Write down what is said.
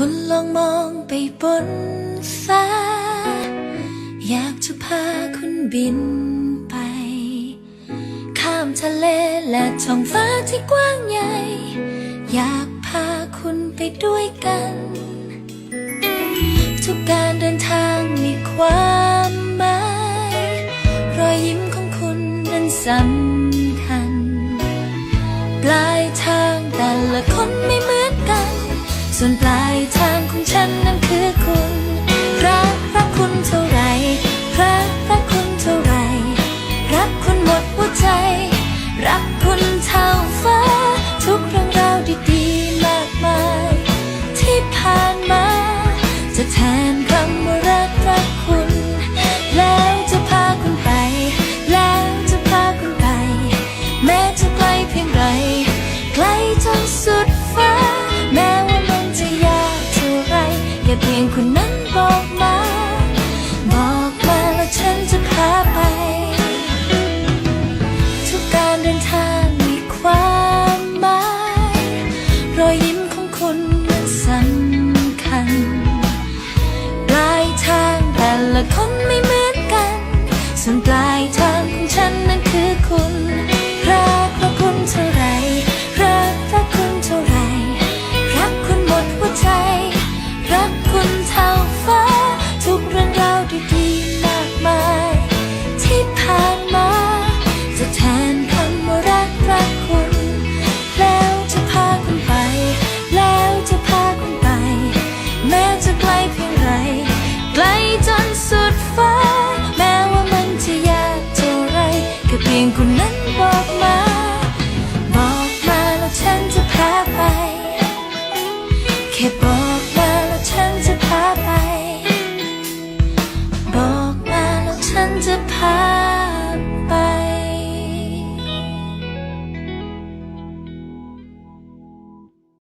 คุณลองมองไปบนฟ้า อยากจะพาคุณบินไป ข้ามทะเลและท้องฟ้าที่กว้างใหญ่ อยากพาคุณไปด้วยกัน ทุกการเดินทางมีความหมาย รอยยิ้มของคุณนั้นสำคัญปลาย ส่วนปลายทางของฉันนั้นคือคุณรักรักคุณเท่าไรรักรักคุณเท่าไรรักคุณหมดหัวใจ รักคุณเท่าฟ้า ทุกเรื่องราวดีๆมากมาย ที่ผ่านมาจะแทน คนนั้นบอกมา บอกมาแล้วฉันจะพาไป ทุกการเดินทางมีความหมาย รอยยิ้มของคุณนั้นสำคัญ ยงคุณนั้นบอกมา บอกมาแล้วฉันจะพาไป แค่บอก